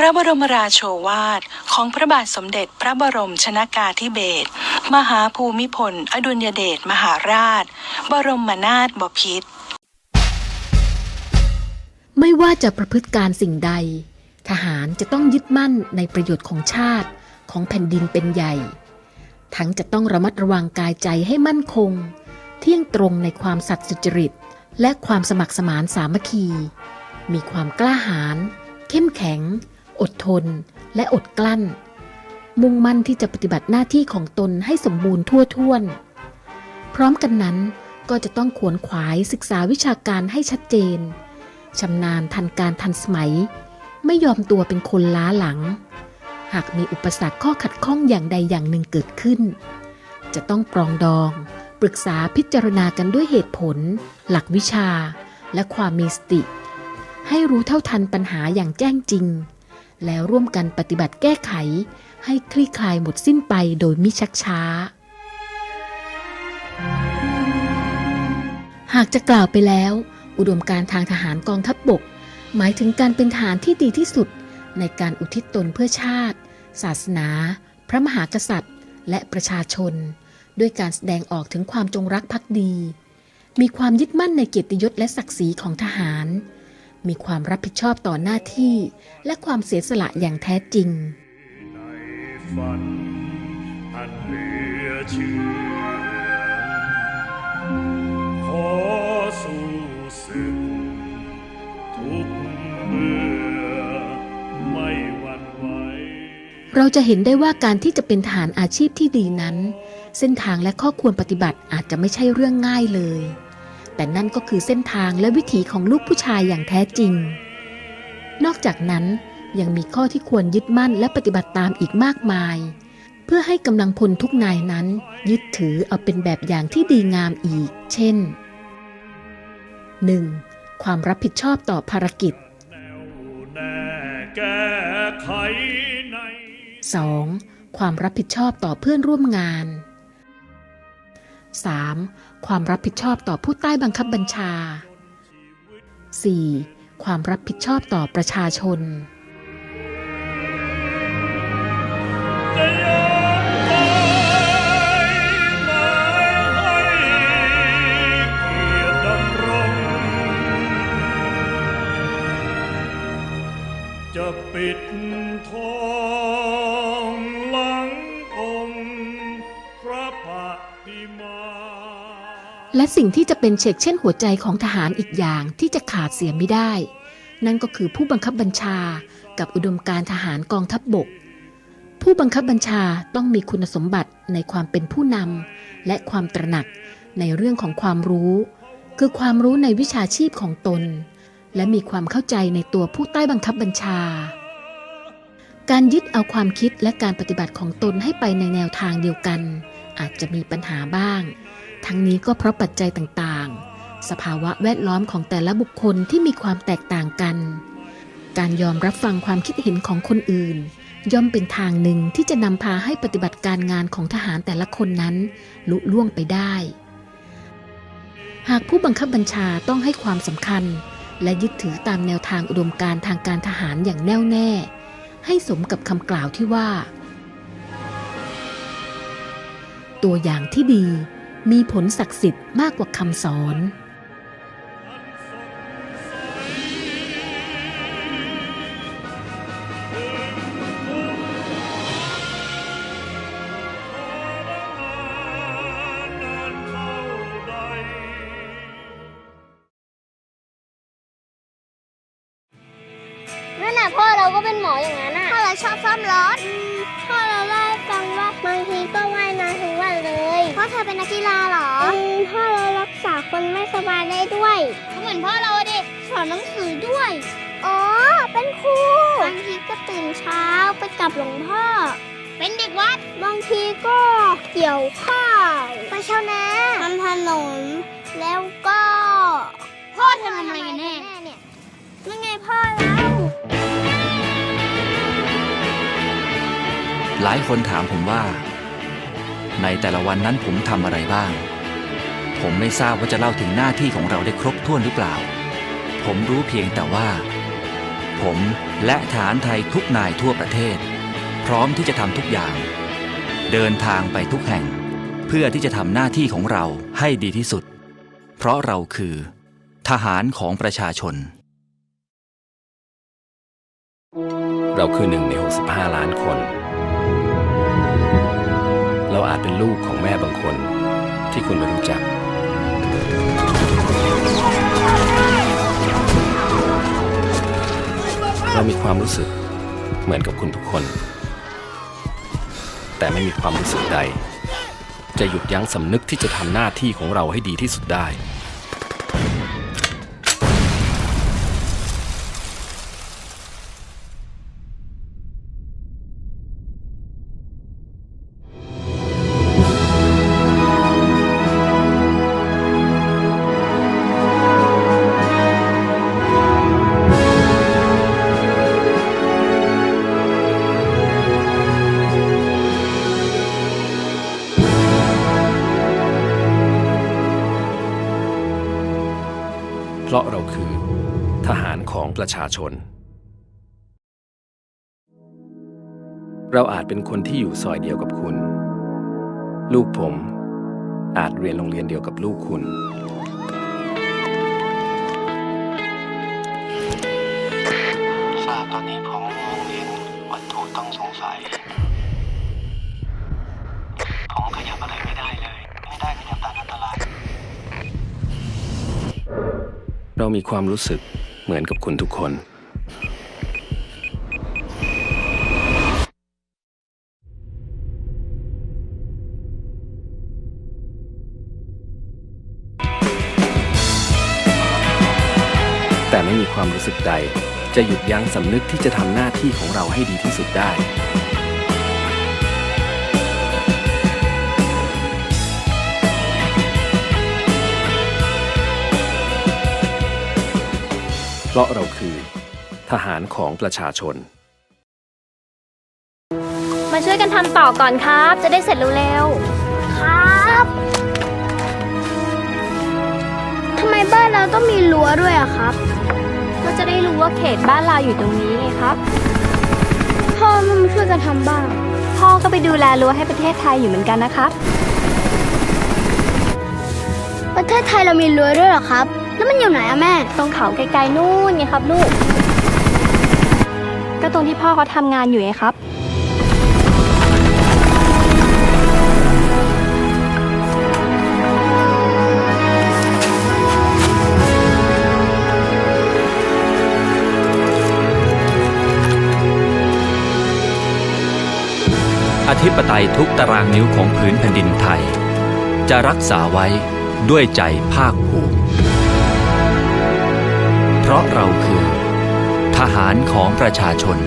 พระบรมราโชวาทของพระบาทสมเด็จพระบรมชนากาธิเบศรมหาภูมิพล อดุลยเดชมหาราช บรมนาถบพิตรไม่ว่าจะประพฤติการสิ่งใด ทหารจะต้องยึดมั่นในประโยชน์ของชาติของแผ่นดินเป็นใหญ่ ทั้งจะต้องระมัดระวังกายใจให้มั่นคง เที่ยงตรงในความสัตย์สุจริต และความสมัครสมานสามัคคี มีความกล้าหาญเข้มแข็ง อดทน และอดกลั้น มุ่งมั่นที่จะปฏิบัติหน้าที่ของตนให้สมบูรณ์ทั่วท้วน พร้อมกันนั้นก็จะต้องขวนขวายศึกษาวิชาการให้ชัดเจนชำนาญทันการทันสมัย ไม่ยอมตัวเป็นคนล้าหลัง หากมีอุปสรรคข้อขัดข้องอย่างใดอย่างหนึ่งเกิดขึ้น จะต้องปรองดอง ปรึกษาพิจารณากันด้วยเหตุผล หลักวิชา และความมีสติ ให้รู้เท่าทันปัญหาอย่างแจ้งจริง แล้วร่วมกันปฏิบัติแก้ไข ให้คลี่คลายหมดสิ้นไปโดยมิชักช้า หากจะกล่าวไปแล้ว อุดมการทางทหารกองทัพบบก หมายถึงการเป็นทหารที่ดีที่สุด ในการอุทิศตนเพื่อชาติ ศาสนา พระมหากษัตริย์ และประชาชน ด้วยการแสดงออกถึงความจงรักภักดี มีความยึดมั่นในเกียรติยศและศักดิ์ศรีของทหาร มีความรับผิดชอบต่อหน้าที่ และความเสียสละอย่างแท้จริงในฝันอันเหลือเชื่อขอสู้ศึกทุกเมื่อไม่หวั่นไหวเราจะเห็นได้ว่าการที่จะเป็นทหารอาชีพที่ดีนั้น เส้นทางและข้อควรปฏิบัติอาจจะไม่ใช่เรื่องง่ายเลย แต่นั่นก็คือเส้นทางและวิถีของลูกผู้ชายอย่างแท้จริง นอกจากนั้นยังมีข้อที่ควรยึดมั่นและปฏิบัติตามอีกมากมาย เพื่อให้กำลังพลทุกนายนั้น ยึดถือเอาเป็นแบบอย่างที่ดีงามอีก เช่น 1. ความรับผิดชอบต่อภารกิจ 2. ความรับผิดชอบต่อเพื่อนร่วมงาน 3. ความรับผิดชอบต่อผู้ใต้บังคับบัญชา 4. ความรับผิดชอบต่อประชาชน จะปิด และสิ่งที่จะเป็นเชกเช่นหัวใจของทหารอีกอย่างที่จะขาดเสียไม่ได้ นั่นก็คือผู้บังคับบัญชากับอุดมการทหารกองทัพบบก ผู้บังคับบัญชาต้องมีคุณสมบัติในความเป็นผู้นำและความตระหนักในเรื่องของความรู้ คือความรู้ในวิชาชีพของตน และมีความเข้าใจในตัวผู้ใต้บังคับบัญชา การยึดเอาความคิดและการปฏิบัติของตนให้ไปในแนวทางเดียวกัน อาจจะมีปัญหาบ้าง ทั้งนี้ก็เพราะปัจจัยต่างๆ สภาวะแวดล้อมของแต่ละบุคคลที่มีความแตกต่างกัน การยอมรับฟังความคิดเห็นของคนอื่น ย่อมเป็นทางหนึ่งที่จะนำพาให้ปฏิบัติการงานของทหารแต่ละคนนั้น ลุล่วงไปได้ หากผู้บังคับบัญชาต้องให้ความสำคัญ และยึดถือตามแนวทางอุดมการทางการทหารอย่างแน่วแน่ ให้สมกับคำกล่าวที่ว่า ตัวอย่างที่ดี มีผลศักดิ์สิทธิ์มากกว่าคำสอนนานเท่าใดนั่นน่ะพ่อเราก็เป็นหมออย่างนั้นน่ะ พ่อเราชอบซ่อมรถ เลยพ่อเธอเป็นนักกีฬาเหรอพ่อเรารักษาคนไม่สบายได้ด้วยเหมือนพ่อเราดิสอนหนังสือด้วย อ๋อ เป็นครู บางทีก็ตื่นเช้าไปกับหลวงพ่อ เป็นเด็กวัด บางทีก็เกี่ยวข้าวไปเช่านาทำถนน แล้วก็ พ่อเธอทำอะไรกันแน่เนี่ยนั่นไงพ่อเราหลายคนถามผมว่า ในแต่ละวันนั้นผมทำอะไรบ้าง ผมไม่ทราบว่าจะเล่าถึงหน้าที่ของเราได้ครบถ้วนหรือเปล่า ผมรู้เพียงแต่ว่า ผมและฐานไทยทุกนายทั่วประเทศ พร้อมที่จะทำทุกอย่าง เดินทางไปทุกแห่ง เพื่อที่จะทำหน้าที่ของเราให้ดีที่สุด เพราะเราคือ ทหารของประชาชน เราคือหนึ่งใน 65 ล้านคน เราอาจเป็นลูกของแม่บางคน ที่คุณไม่รู้จัก เรามีความรู้สึกเหมือนกับคุณทุกคน แต่ไม่มีความรู้สึกใด จะหยุดยั้งสำนึกที่จะทำหน้าที่ของเราให้ดีที่สุดได้ ทหารของประชาชน เราอาจเป็นคนที่อยู่ซอยเดียวกับคุณ ลูกผม อาจเรียนโรงเรียนเดียวกับลูกคุณ ทราบตอนนี้ผมมองเห็นวัตถุต้องสงสัย ผมขยับอะไรไม่ได้เลย ไม่ได้ขยับตามอันตราย เรามีความรู้สึก เหมือนกับคุณทุกคน แต่ไม่มีความรู้สึกใด จะหยุดยั้งสำนึกที่จะทำหน้าที่ของเราให้ดีที่สุดได้ ราะเราคือ ทหารของประชาชน มาช่วยกันทำต่อก่อนครับ จะได้เสร็จเร็วๆ ครับทำไมบ้านเราต้องมีรั้วด้วยอะครับ ก็จะได้รู้ว่าเขตบ้านเราอยู่ตรงนี้ไงครับ พ่อมันมาช่วยกันทำบ้าง พ่อก็ไปดูแลรั้วให้ประเทศไทยอยู่เหมือนกันนะครับ ประเทศไทยเรามีรั้วด้วยเหรอครับ แล้วมันอยู่ไหนอะแม่ ตรงเขาไกลๆนู่นไงครับลูก ก็ตรงที่พ่อเขาทำงานอยู่ไงครับ อธิปไตยทุกตารางนิ้วของผืนแผ่นดินไทย จะรักษาไว้ด้วยใจภาคภูมิ เพราะเราคือ ทหารของประชาชน